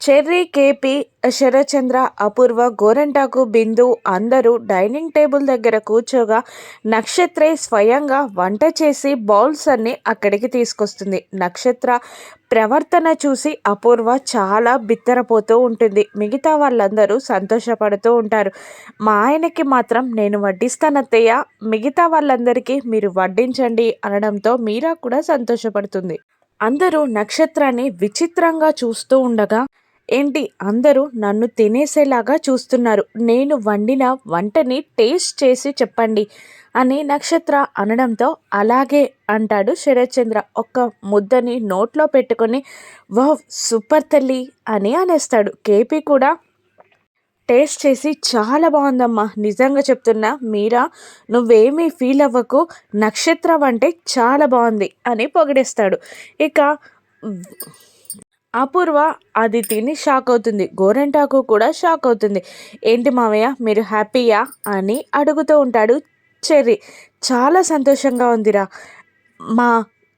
Cherry K P Sharachandra Apoorva గోరంటాకు Bindu అందరూ dining table దగ్గర కూర్చోగా నక్షత్రే స్వయంగా వంట చేసి బౌల్స్ అన్ని అక్కడికి తీసుకొస్తుంది. నక్షత్ర ప్రవర్తన చూసి అపూర్వ చాలా బిత్తరపోతూ ఉంటుంది. మిగతా వాళ్ళందరూ సంతోషపడుతూ ఉంటారు. మా ఆయనకి మాత్రం నేను వడ్డిస్తానత్తయ్య మిగతా వాళ్ళందరికీ మీరు వడ్డించండి అనడంతో మీరా కూడా సంతోషపడుతుంది. అందరూ నక్షత్రాన్ని విచిత్రంగా చూస్తూ ఉండగా ఏంటి? అందరూ నన్ను తినేసేలాగా చూస్తున్నారు. నేను వండిన వంటని టేస్ట్ చేసి చెప్పండి అని నక్షత్ర అనడంతో అలాగే అంటాడు శరత్చంద్ర. ఒక్క ముద్దని నోట్లో పెట్టుకొని వావ్ సూపర్ తల్లి అని అనేస్తాడు. కేపీ కూడా టేస్ట్ చేసి చాలా బాగుందమ్మా. నిజంగా చెప్తున్నా మీరా నువ్వేమీ ఫీల్ అవ్వకు. నక్షత్రం అంటే చాలా బాగుంది అని పొగిడేస్తాడు. ఇక అపూర్వ అది తిని షాక్ అవుతుంది. గోరెంటాకు కూడా షాక్ అవుతుంది. ఏంటి మావయ్య మీరు హ్యాపీయా? అని అడుగుతూ ఉంటాడు చెర్రీ. చాలా సంతోషంగా ఉందిరా. మా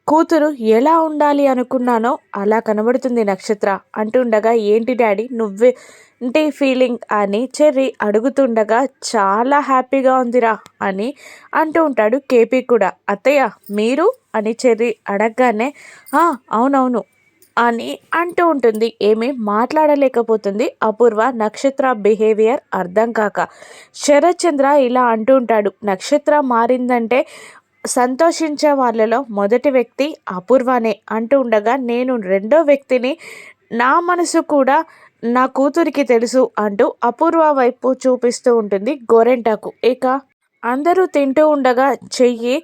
కూతురు ఎలా ఉండాలి అనుకున్నానో అలా కనబడుతుంది నక్షత్ర అంటుండగా ఏంటి డాడీ నువ్వే అంటే ఫీలింగ్ అని చెర్రీ అడుగుతుండగా చాలా హ్యాపీగా ఉందిరా అని అంటూ ఉంటాడు కేపీ కూడా. అత్తయ్య మీరు? అని చెర్రీ అడగగానే అవునవును. అని అంటూ ఉంటుంది. ఏమీ మాట్లాడలేకపోతుంది. అపూర్వ నక్షత్ర బిహేవియర్ అర్థం కాక. శరత్చంద్ర ఇలా అంటూ ఉంటాడు. నక్షత్ర మారిందంటే సంతోషించే వాళ్ళలో మొదటి వ్యక్తి అపూర్వనే అంటూ ఉండగా నేను రెండో వ్యక్తిని నా మనసు కూడా నా కూతురికి తెలుసు అంటూ అపూర్వ వైపు చూపిస్తూ ఉంటుంది గోరెంటాకు. ఇక అందరూ తింటూ ఉండగా చెయ్యి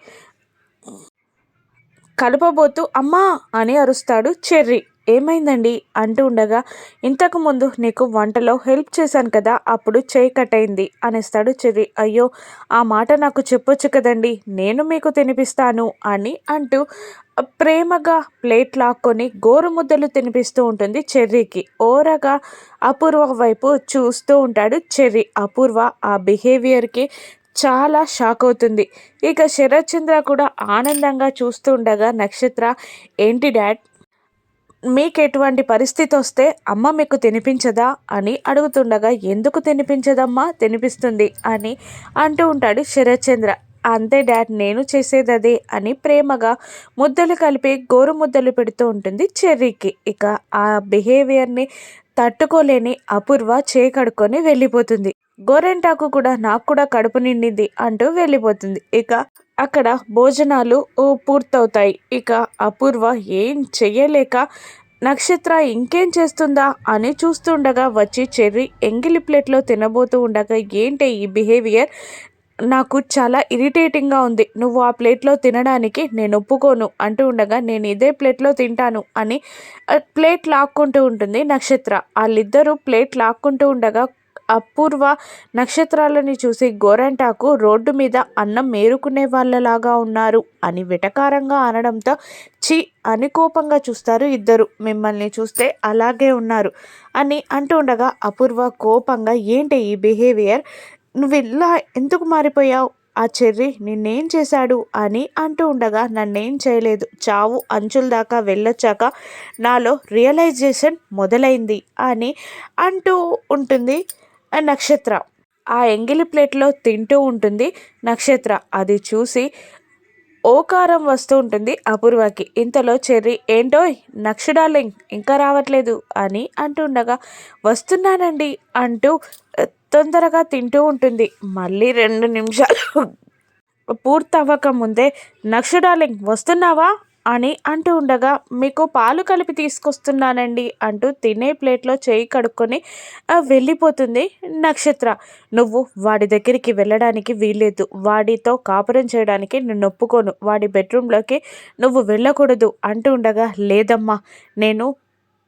కలపబోతూ అమ్మా అని అరుస్తాడు చెర్రీ. ఏమైందండి? అంటూ ఉండగా ఇంతకుముందు నీకు వంటలో హెల్ప్ చేశాను కదా అప్పుడు చేయి కట్ అయింది అనేస్తాడు చెర్రీ. అయ్యో ఆ మాట నాకు చెప్పొచ్చు కదండి నేను మీకు తినిపిస్తాను అని అంటూ ప్రేమగా ప్లేట్ లాక్కొని గోరుముద్దలు తినిపిస్తూ ఉంటుంది చెర్రీకి. ఓరగా అపూర్వ వైపు చూస్తూ ఉంటాడు చెర్రీ. అపూర్వ ఆ బిహేవియర్కి చాలా షాక్ అవుతుంది. ఇక శరత్చంద్ర కూడా ఆనందంగా చూస్తూ ఉండగా నక్షత్ర ఏంటి డాడ్? మీకు ఎటువంటి పరిస్థితి వస్తే అమ్మ మీకు తినిపించదా? అని అడుగుతుండగా ఎందుకు తినిపించదమ్మా? తినిపిస్తుంది అని అంటూ ఉంటాడు శరత్చంద్ర. అంతే డాడ్ నేను చేసేదదే అని ప్రేమగా ముద్దలు కలిపి గోరు ముద్దలు పెడుతూ ఉంటుంది చెర్రీకి. ఇక ఆ బిహేవియర్ని తట్టుకోలేని అపూర్వ చేకడుకొని వెళ్ళిపోతుంది. గోరెంటాకు కూడా నాకు కూడా కడుపు నిండింది అంటూ వెళ్ళిపోతుంది. ఇక అక్కడ భోజనాలు పూర్తవుతాయి. ఇక అపూర్వ ఏం చెయ్యలేక నక్షత్ర ఇంకేం చేస్తుందా అని చూస్తుండగా వచ్చి చెర్రీ ఎంగిలి ప్లేట్లో తినబోతూ ఉండగా ఏంటి ఈ బిహేవియర్? నాకు చాలా ఇరిటేటింగ్గా ఉంది. నువ్వు ఆ ప్లేట్లో తినడానికి నేను ఒప్పుకోను అంటూ ఉండగా నేను ఇదే ప్లేట్లో తింటాను అని ప్లేట్ లాక్కుంటూ ఉంటుంది నక్షత్ర. వాళ్ళిద్దరూ ప్లేట్ లాక్కుంటూ ఉండగా అపూర్వ నక్షత్రాలని చూసి గోరంటాకు రోడ్డు మీద అన్నం మేరుకునే వాళ్ళలాగా ఉన్నారు అని విటకారంగా అనడంతో చి అని కోపంగా చూస్తారు ఇద్దరు. మిమ్మల్ని చూస్తే అలాగే ఉన్నారు అని అంటూ ఉండగా అపూర్వ కోపంగా ఏంటి ఈ బిహేవియర్? నువ్వు ఇలా ఎందుకు మారిపోయావు? ఆ చెర్రి నిన్నేం చేశాడు? అని అంటూ ఉండగా నన్నేం చేయలేదు. చావు అంచుల దాకా వెళ్ళొచ్చాక నాలో రియలైజేషన్ మొదలైంది అని అంటూ ఉంటుంది. నక్షత్ర. ఆ ఎంగిలి ప్లేట్లో తింటూ ఉంటుంది నక్షత్ర. అది చూసి ఓకారం వస్తూ ఉంటుంది అపూర్వకి. ఇంతలో చెర్రి ఏంటో నక్షడాలింగ్ ఇంకా రావట్లేదు అని అంటుండగా వస్తున్నానండి అంటూ తొందరగా తింటూ ఉంటుంది. మళ్ళీ రెండు నిమిషాలు పూర్తవ్వక ముందే నక్షడాలింగ్ వస్తున్నావా? అని అంటూ ఉండగా మీకు పాలు కలిపి తీసుకొస్తున్నానండి అంటూ తినే ప్లేట్లో చేయి కడుక్కొని వెళ్ళిపోతుంది నక్షత్ర. నువ్వు వాడి దగ్గరికి వెళ్ళడానికి వీల్లేదు. వాడితో కాపురం చేయడానికి నేను ఒప్పుకోను. వాడి బెడ్రూమ్లోకి నువ్వు వెళ్ళకూడదు అంటూ ఉండగా లేదమ్మా నేను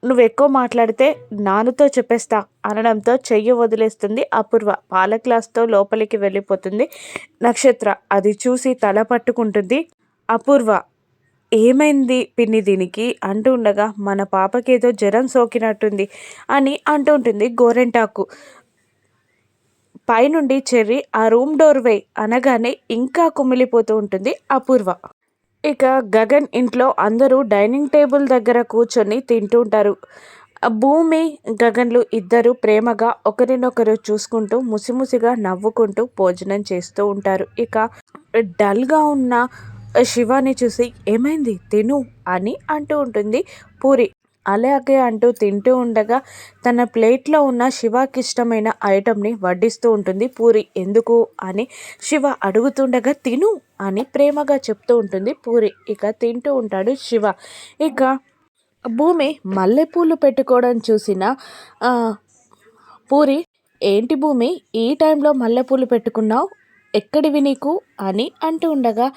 నువ్వు ఎక్కువ మాట్లాడితే నాన్నతో చెప్పేస్తా అనడంతో చెయ్యి వదిలేస్తుంది అపూర్వ. పాల గ్లాస్తో లోపలికి వెళ్ళిపోతుంది నక్షత్ర. అది చూసి తల పట్టుకుంటుంది అపూర్వ. ఏమైంది పిన్ని దీనికి? అంటూ ఉండగా మన పాపకేదో జ్వరం సోకినట్టుంది అని అంటుంటుంది గోరెంటాకు. పైనుండి చెర్రి ఆ రూమ్ డోర్ వే అనగానే ఇంకా కుమిలిపోతూ ఉంటుంది అపూర్వ. ఇక గగన్ ఇంట్లో అందరూ డైనింగ్ టేబుల్ దగ్గర కూర్చొని తింటుంటారు భూమి గగన్లు ఇద్దరు ప్రేమగా ఒకరినొకరు చూసుకుంటూ ముసిముసిగా నవ్వుకుంటూ భోజనం చేస్తూ ఉంటారు. ఇక డల్గా ఉన్న శివాని చూసి ఏమైంది? తిను అని అంటూ ఉంటుంది పూరి. అలాగే అంటూ తింటూ ఉండగా తన ప్లేట్లో ఉన్న శివాకి ఇష్టమైన ఐటమ్ని వడ్డిస్తూ ఉంటుంది పూరి. ఎందుకు? అని శివ అడుగుతుండగా తిను అని ప్రేమగా చెప్తూ ఉంటుంది పూరి. ఇక తింటూ ఉంటాడు శివ. ఇక భూమి మల్లెపూలు పెట్టుకోవడం చూసిన పూరి ఏంటి భూమి? ఈ టైంలో మల్లెపూలు పెట్టుకున్నావు? ఎక్కడివి నీకు? అని అంటూ ఉండగా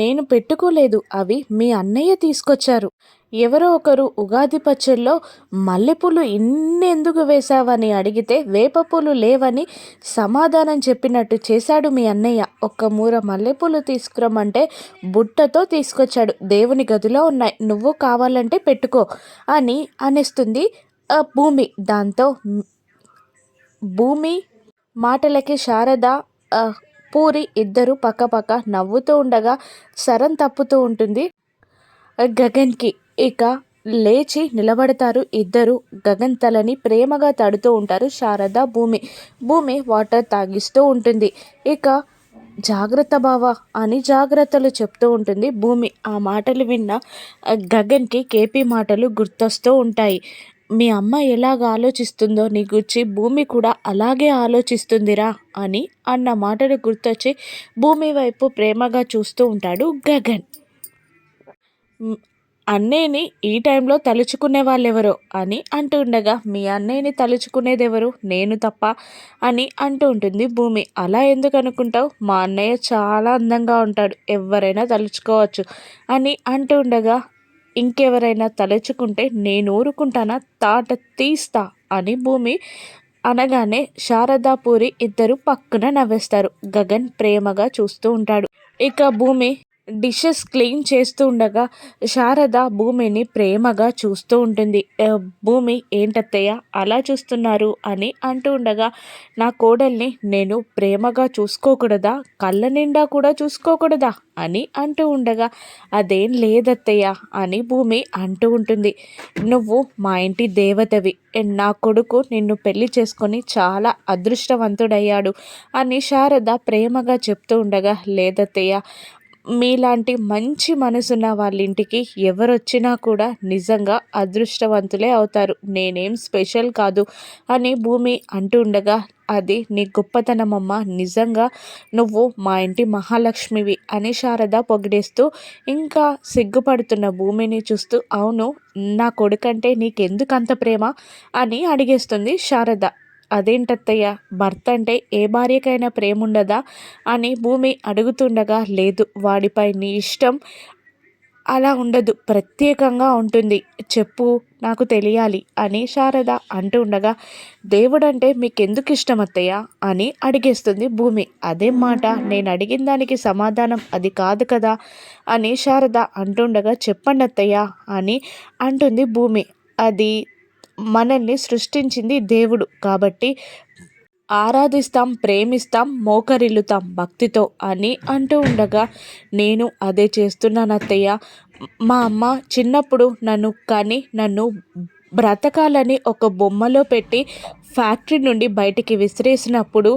నేను పెట్టుకోలేదు. అవి మీ అన్నయ్య తీసుకొచ్చారు. ఎవరో ఒకరు ఉగాది పచ్చల్లో మల్లెపూలు ఇన్నెందుకు వేశావని అడిగితే వేపపూలు లేవని సమాధానం చెప్పినట్టు చేశాడు మీ అన్నయ్య. ఒక్క మూర మల్లెపూలు తీసుకురమ్మంటే బుట్టతో తీసుకొచ్చాడు. దేవుని గదిలో ఉన్నాయి. నువ్వు కావాలంటే పెట్టుకో అని అనేస్తుంది భూమి. దాంతో భూమి మాటలకి శారద పూరి ఇద్దరు పక్కపక్క నవ్వుతూ ఉండగా సరం తప్పుతూ ఉంటుంది. గగన్కి ఇక లేచి నిలబడతారు ఇద్దరు. గగన్ తలని ప్రేమగా తడుతూ ఉంటారు శారద భూమి. భూమి వాటర్ తాగిస్తూ ఉంటుంది. ఇక జాగ్రత్త బావా అని జాగ్రత్తలు చెప్తూ ఉంటుంది. భూమి ఆ మాటలు విన్న గగన్కి కేపీ మాటలు గుర్తొస్తూ ఉంటాయి. మీ అమ్మ ఎలాగ ఆలోచిస్తుందో నీ గుర్చి భూమి కూడా అలాగే ఆలోచిస్తుందిరా అని అన్న మాటలు గుర్తొచ్చి భూమి వైపు ప్రేమగా చూస్తూ ఉంటాడు గగన్. అన్నయ్యని ఈ టైంలో తలుచుకునే వాళ్ళెవరో అని అంటుండగా ఉండగా మీ అన్నయ్యని తలుచుకునేది ఎవరు నేను తప్ప అని అంటూ ఉంటుంది భూమి. అలా ఎందుకు అనుకుంటావు? మా అన్నయ్య చాలా అందంగా ఉంటాడు ఎవరైనా తలుచుకోవచ్చు అని అంటుండగా ఇంకెవరైనా తలచుకుంటే నేను ఊరుకుంటానా? తాట తీస్తా అని భూమి అనగానే శారదాపూరి ఇద్దరు పక్కన నవ్వేస్తారు. గగన్ ప్రేమగా చూస్తూ ఉంటాడు. ఇక భూమి డిషెస్ క్లీన్ చేస్తూ ఉండగా శారద భూమిని ప్రేమగా చూస్తూ ఉంటుంది. భూమి ఏంటత్తయ్య? అలా చూస్తున్నారు అని అంటూ ఉండగా నా కోడల్ని నేను ప్రేమగా చూసుకోకూడదా? కళ్ళ నిండా కూడా చూసుకోకూడదా? అని అంటూ ఉండగా అదేం లేదత్తయ్య అని భూమి అంటూ ఉంటుంది. నువ్వు మా ఇంటి దేవతవి. నా కొడుకు నిన్ను పెళ్ళి చేసుకొని చాలా అదృష్టవంతుడయ్యాడు అని శారద ప్రేమగా చెప్తూ ఉండగా లేదత్తయ్య మీలాంటి మంచి మనసున్న వాళ్ళ ఇంటికి ఎవరొచ్చినా కూడా నిజంగా అదృష్టవంతులే అవుతారు. నేనేం స్పెషల్ కాదు అని భూమి అంటూ ఉండగా అది నీ గొప్పతనమమ్మ నిజంగా నువ్వు మా ఇంటి మహాలక్ష్మివి అని శారద పొగిడేస్తూ ఇంకా సిగ్గుపడుతున్న భూమిని చూస్తూ అవును నా కొడుకంటే నీకెందుకు అంత ప్రేమ అని అడిగేస్తుంది శారద. అదేంటత్తయ్య? భర్త అంటే ఏ భార్యకైనా ప్రేమ ఉండదా అని భూమి అడుగుతుండగా లేదు వాడిపై నీ ఇష్టం అలా ఉండదు ప్రత్యేకంగా ఉంటుంది చెప్పు నాకు తెలియాలి అని శారద అంటూ ఉండగా దేవుడంటే మీకెందుకు ఇష్టం అత్తయ్య అని అడిగేస్తుంది భూమి. అదే మాట నేను అడిగిన దానికి సమాధానం అది కాదు కదా? అని శారద అంటుండగా చెప్పండి అత్తయ్య అని అంటుంది భూమి. అది మనల్ని సృష్టించింది దేవుడు కాబట్టి ఆరాధిస్తాం ప్రేమిస్తాం మోకరిల్లుతాం భక్తితో అని అంటూ ఉండగా నేను అదే చేస్తున్నాను అత్తయ్య. మా అమ్మ చిన్నప్పుడు నన్ను కని నన్ను బ్రతకాలని ఒక బొమ్మలో పెట్టి ఫ్యాక్టరీ నుండి బయటికి విసిరేసినప్పుడు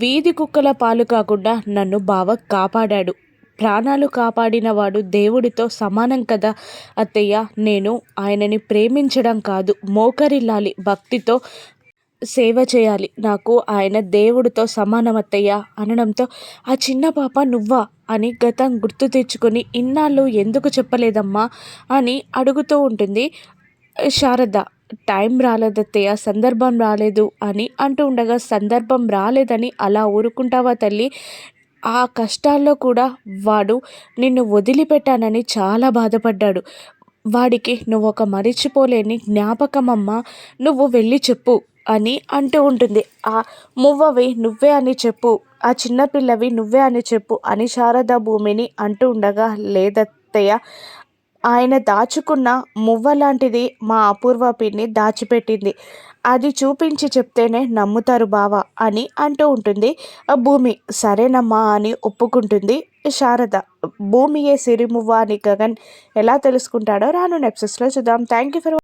వీధి కుక్కల పాలు కాకుండా నన్ను బావ కాపాడాడు. ప్రాణాలు కాపాడినవాడు దేవుడితో సమానం కదా? అత్తయ్య నేను ఆయనని ప్రేమించడం కాదు. మోకరిల్లాలి భక్తితో సేవ చేయాలి. నాకు ఆయన దేవుడితో సమానం అత్తయ్య అనడంతో ఆ చిన్న పాప నువ్వా అని గతం గుర్తు తెచ్చుకొని ఇన్నాళ్ళు ఎందుకు చెప్పలేదమ్మా అని అడుగుతూ ఉంటుంది. శారద టైం రాలేదత్తయ్య సందర్భం రాలేదు అని అంటూ ఉండగా సందర్భం రాలేదని అలా ఊరుకుంటావా తల్లి? ఆ కష్టాల్లో కూడా వాడు నిన్ను వదిలిపెట్టానని చాలా బాధపడ్డాడు. వాడికి నువ్వు ఒక మరిచిపోలేని జ్ఞాపకమమ్మ నువ్వు వెళ్ళి చెప్పు అని అంటూ ఉంటుంది. ఆ మువ్వవి నువ్వే అని చెప్పు ఆ చిన్నపిల్లవి నువ్వే అని చెప్పు అని శారద భూమిని అంటూ ఉండగా లేదత్తయ్య ఆయన దాచుకున్న మువ్వ లాంటిది మా అపూర్వ పిన్ని దాచిపెట్టింది. అది చూపించి చెప్తేనే నమ్ముతారు బావా అని అంటూ ఉంటుంది. భూమి సరేనమ్మా అని ఒప్పుకుంటుంది శారద. భూమియే సిరిమువ్వ అని గగన్ ఎలా తెలుసుకుంటాడో రాను నెప్సెస్లో చూద్దాం. Thank you for